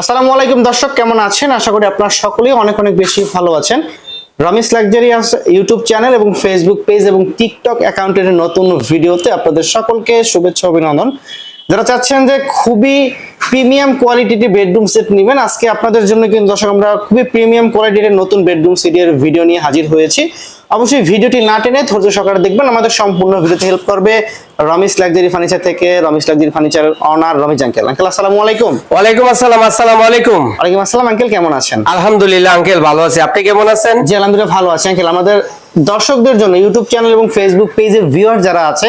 আসসালামু আলাইকুম দর্শক, কেমন আছেন? আশা করি আপনারা সকলেই অনেক অনেক বেশি ভালো আছেন। রমিস লাক্সারিয়াস ইউটিউব চ্যানেল এবং ফেসবুক পেজ এবং টিকটক অ্যাকাউন্টের নতুন ভিডিওতে আপনাদের সকলকে শুভেচ্ছা, অভিনন্দন। যারা চাচ্ছেন যে খুবই প্রিমিয়াম কোয়ালিটির বেডরুম সেট নেবেন, আজকে আপনাদের জন্য কিন্তু দর্শক, আমরা খুবই প্রিমিয়াম কোয়ালিটির নতুন বেডরুম সেটের ভিডিও নিয়ে হাজির হয়েছি। অবশ্যই ভিডিওটি না টেনে ধৈর্য সহকারে দেখবেন। আমাদের সম্পূর্ণ ভিডিওতে হেল্প করবে রমেশ লাক্সারি ফার্নিচার থেকে Ramesh luxury furniture owner Ramesh uncle uncle আসসালামু আলাইকুম। ওয়ালাইকুম আসসালাম আসসালামু আলাইকুম। ওয়ালাইকুম আসসালাম আঙ্কেল কেমন আছেন? আলহামদুলিল্লাহ আঙ্কেল ভালো আছি। আপনি কেমন আছেন? জি আলহামদুলিল্লাহ ভালো আছি আঙ্কেল আমাদের দর্শকদের জন্য ইউটিউব চ্যানেল এবং ফেসবুক পেজের ভিউয়ার যারা আছে।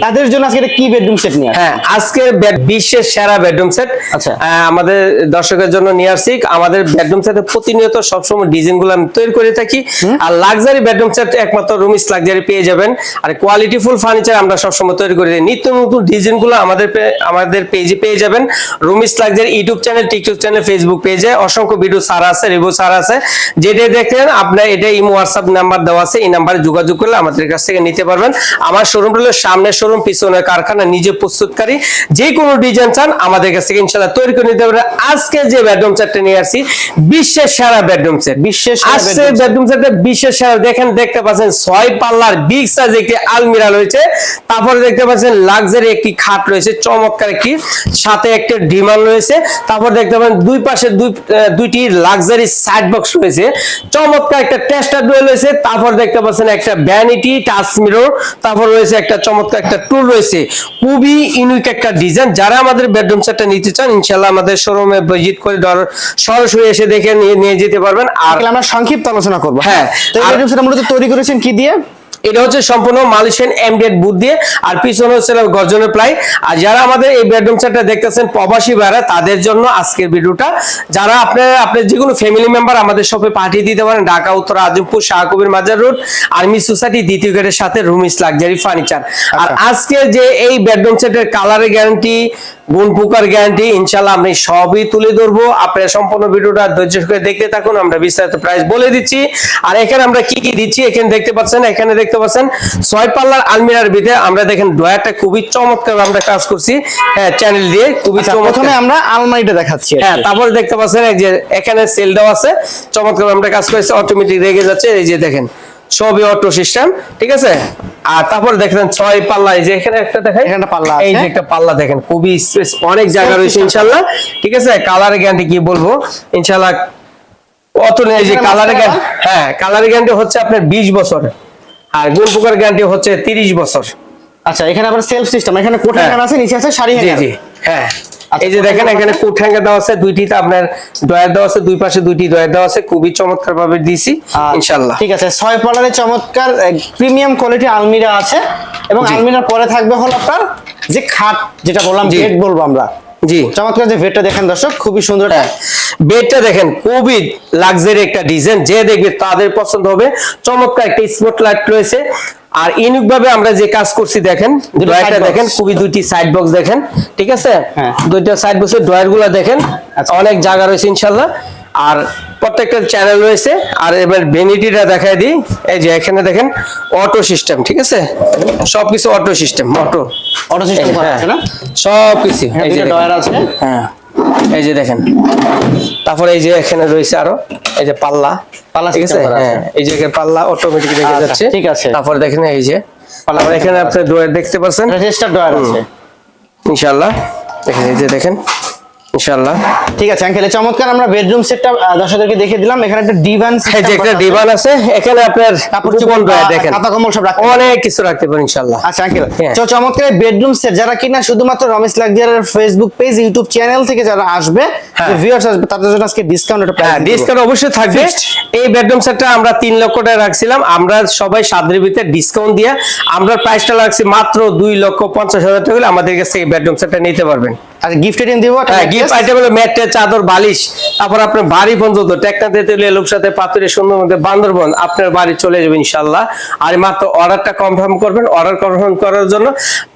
তাদের জন্য আজকে কি বেডরুম সেট নিয়ে হ্যাঁ আজকের বেড- বিশ্বের সেরা বেডরুম সেট আচ্ছা। আমাদের দর্শকের জন্য নিয়ে আসছি। আমাদের বেডরুম সেটে প্রতিনিয়ত সবসময় ডিজাইনগুলো আমি তৈরি করে থাকি। আর লাক্সারি বেডরুম সেট একমাত্র রুমিস লাক্সারি পেয়ে যাবেন। আর কোয়ালিটি ফুল ফার্নিচার আমরা সবসময় তৈরি করে দিই। নিত্য নতুন ডিজাইনগুলো আমাদের আমাদের পেজে পেয়ে যাবেন। Rumis luxury YouTube channel TikTok channel Facebook পেজে অসংখ্য ভিডিও সারা আছে রিভিউ সারা আছে। যেটা দেখেন আপনার এটা ইমো হোয়াটসঅ্যাপ নাম্বার দেওয়া আছে। এই নাম্বারে যোগাযোগ করলে আমাদের কাছ থেকে নিতে পারবেন। আমার শোরুম হলো সামনের শোরুম পিছনের কারখানা নিজে প্রস্তুতকারী যে কোনো ডিজাইন চান আমাদের কাছ থেকে ইনশাআল্লাহ তৈরি করে নিতে পারবেন। আজকে যে বেডরুম সেটটা নিয়ে আসছি বিশ্বের সেরা বেডরুম সেট বিশ্বের সেরা আজকে বেডরুম সেটে বিশ্বের সেরা দেখেন দেখতে পাচ্ছেন ছয় পাল্লার বিগ সাইজ একটি আলমিরা রয়েছে। তারপরে দেখতে পাচ্ছেন লাক্সারি একটি খাট রয়েছে চমৎকার একটি। সাথে একটা ডিমান্ড রয়েছে। তারপর দেখতে পাচ্ছেন দুই পাশে দুই দুইটি লাক্সারি সাইড বক্স রয়েছে। চমৎকার একটা টেস্টার রয়েছে। তারপর দেখতে পাচ্ছেন একটা ভ্যানিটি টাচ মিরর তারপর রয়েছে একটা চমৎকার একটা টুল রয়েছে। খুবই ইউনিক একটা ডিজাইন যারা আমাদের বেডরুম সেটটা নিতে চান ইনশাল্লাহ আমাদের শোরুমে ভিজিট করে সরাসরি এসে দেখে নিয়ে নিয়ে যেতে পারবেন। আর আমরা সংক্ষিপ্ত আলোচনা করব হ্যাঁ। তো বেডরুম সেটটা মূলত তৈরি করেছেন কি দিয়ে? এটা হচ্ছে সম্পূর্ণ মালয়েশিয়ান এমডেড বুথ দিয়ে আর পিছনে হচ্ছে গর্জনের প্লাই। আর যারা আমাদের এই বেডরুম সেটটা দেখতেছেন প্রবাসী ভাইরা তাদের জন্য আজকের ভিডিওটা। যারা আপনার আপনার যে কোনো ফ্যামিলি মেম্বার আমাদের শপে পাঠিয়ে দিতে পারেন ঢাকা উত্তর আজিমপুর শাহকবির মাজার রোড আর্মি সোসাইটি দ্বিতীয় গেটের সাথে রুমিস লাক্সারি ফার্নিচার আর আচ্ছা। আজকে যে এই বেডরুম সেটের কালারের গ্যারান্টি গুণ পোকার গ্যারান্টি ইনশাল্লাহ আমি সবই তুলে ধরবো। আপনারা সম্পূর্ণ ভিডিওটা ধৈর্য করে দেখতে থাকুন আমরা বিস্তারিত প্রাইস বলে দিচ্ছি। আর এখানে আমরা কি কি দিচ্ছি এখানে দেখতে পাচ্ছেন এখানে দেখতে পাচ্ছেন ছয় পাল্লার আলমিরার ভিতরে আমরা দেখেন ডয়ারটা খুবই চমৎকার আমরা কাজ করছি। হ্যাঁ চ্যানেল দিয়ে খুবই আচ্ছা, প্রথমে আমরা আলমারিটা দেখাচ্ছি হ্যাঁ তারপরে দেখতে পাচ্ছেন এই যে এখানে সেল দেওয়া আছে চমৎকার আমরা কাজ করেছি অটোমেটিক রেগে যাচ্ছে এই যে দেখেন। সবই অটো সিস্টেম ঠিক আছে? আর তারপরে দেখেন ছয় পাল্লা এই যে এখানে একটা দেখেন এখানে একটা পাল্লা এই যে একটা পাল্লা দেখেন খুবই স্পেস অনেক জায়গা রয়েছে ইনশাল্লাহ ঠিক আছে? কালার গ্যারান্টি কি বলব? ইনশাল্লাহ কত নেই এই যে কালার গ্যারান্টি হ্যাঁ কালার গ্যারান্টি হচ্ছে আপনার বিশ বছর। আর গুণ পোকার গ্যারান্টি হচ্ছে তিরিশ বছর। আচ্ছা এখানে আবার সেলফ সিস্টেম এখানে কোটা হ্যাঁ। আছে? নিচে আছে শাড়ি জি জি। হ্যাঁ। এই যে দেখেন এখানে কোট হ্যাঙ্গার দেওয়া আছে দুইটি আপনার ডয়ার দেওয়া আছে দুই পাশে দুইটি ডয়ার দেওয়া আছে খুবই চমৎকার ভাবে দিছি ইনশাআল্লাহ। ইনশাল্লাহ ঠিক আছে ছয় পাল্লারের চমৎকার প্রিমিয়াম কোয়ালিটি আলমিরা আছে এবং আলমিরা আলমিরার পরে থাকবে হলো আপনার যে খাট যেটা বললাম। বেড বলব আমরা। জি। চমৎকার যে বেডটা দেখেন দর্শক খুবই সুন্দর হ্যাঁ। বেডটা দেখেন খুবই লাক্সারি একটা ডিজাইন যে দেখবে তাদের পছন্দ হবে। চমৎকার একটা স্পট লাইট রয়েছে। আর ইউনিক ভাবে আমরা যে কাজ করছি দেখেন ড্রয়ারটা দেখেন খুবই দুইটি সাইড বক্স দেখেন ঠিক আছে? হ্যাঁ। দুইটা সাইড বক্সের ড্রয়ারগুলো দেখেন আচ্ছা। অনেক জায়গা রয়েছে ইনশাল্লাহ আর প্রত্যেকটা চ্যানেল রয়েছে। আর এবার ভেনিটিটা দেখাই দিই। এই যে এখানে দেখেন অটো সিস্টেম ঠিক আছে? সবকিছু auto system auto auto system করা আছে না? সবকিছু এই যে দুটো দেখেন। ডয়ার আছে। হ্যাঁ। এই যে দেখেন। তারপরে এই যে এখানে রয়েছে আরও এই যে পাল্লা। পাল্লা ঠিক আছে। হ্যাঁ এই যে পাল্লা অটোমেটিক রেখে আচ্ছা, যাচ্ছে। ঠিক আছে। তারপরে দেখেন এই যে পাল্লা এখানে আপনি ডোয়ার দেখতে পাচ্ছেন? রেজিস্টার ডোয়ার আছে। ইনশাআল্লাহ। দেখেন এই যে দেখেন। ইনশাআল্লাহ। ঠিক আছে আঙ্কেল চমৎকার আমরা বেডরুম সেটটা দর্শকদেরকে দেখে দিলাম। এখানে একটা ডিভান যে একটা ডিভান আছে এখানে আপনার কাপড় চোপড় দেখেন। খাতা কম্বল সব রাখতে অনেক কিছু রাখতে পারেন ইনশাআল্লাহ। আচ্ছা আঙ্কেল হ্যাঁ। তো চমৎকার বেডরুম সেট যারা কিনা শুধুমাত্র রমেশ লাগজিয়ারের ফেসবুক পেজ ইউটিউব চ্যানেল থেকে যারা আসবে হ্যাঁ। ভিউয়ার্স আসবে তাদের জন্য আজকে ডিসকাউন্ট একটা হ্যাঁ প্রাইস ডিসকাউন্ট অবশ্যই থাকবে। এই বেডরুম সেটটা আমরা তিন লক্ষ টাকা রাখছিলাম। আমরা সবাই সাদের ভিতরে ডিসকাউন্ট দিয়ে আমরা প্রাইসটা রাখছি মাত্র দুই লক্ষ পঞ্চাশ হাজার টাকা হলে আমাদের কাছে এই বেডরুম সেটটা নিতে পারবেন। আর গিফট আইটেম দিব হ্যাঁ গিফট আইটেম হলো ম্যাটে চাদর বালিশ তারপর আপনার বাড়ি পর্যন্ত টেকনা তেতুলি লোক সাথে পাতুরে সুন্দর মধ্যে বান্দরবন আপনার বাড়ি চলে যাবে ইনশাল্লাহ আর মাত্র অর্ডারটা কনফার্ম করবেন। অর্ডার কনফার্ম করার জন্য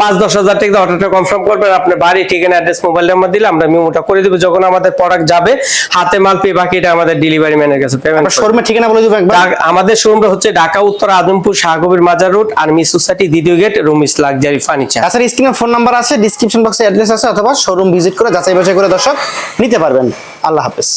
পাঁচ দশ হাজার টাকা অর্ডারটা কনফার্ম করবেন। আপনার বাড়ি ঠিকানা অ্যাড্রেস মোবাইল নাম্বার দিলে আমরা মেমোটা করে দেবো। যখন আমাদের প্রোডাক্ট যাবে হাতে মাল পেয়ে বাকিটা আমাদের ডেলিভারি ম্যানের কাছে পেমেন্ট শোরুমের ঠিকানা বলে দিব একবার। আমাদের শোরুমটা হচ্ছে ঢাকা উত্তর আদমপুর শাহকবির মাজার রোড আর্মি সোসাইটি দ্বিতীয় গেট রুমিস লাক্সারি ফার্নিচার তাছাড়া স্ক্রিনে ফোন নাম্বার আছে ডিসক্রিপশন বক্সে অ্যাড্রেস আছে অথবা শোরুম ভিজিট করে যাচাই বাছাই করে দর্শক নিতে পারবেন। আল্লাহ হাফেজ।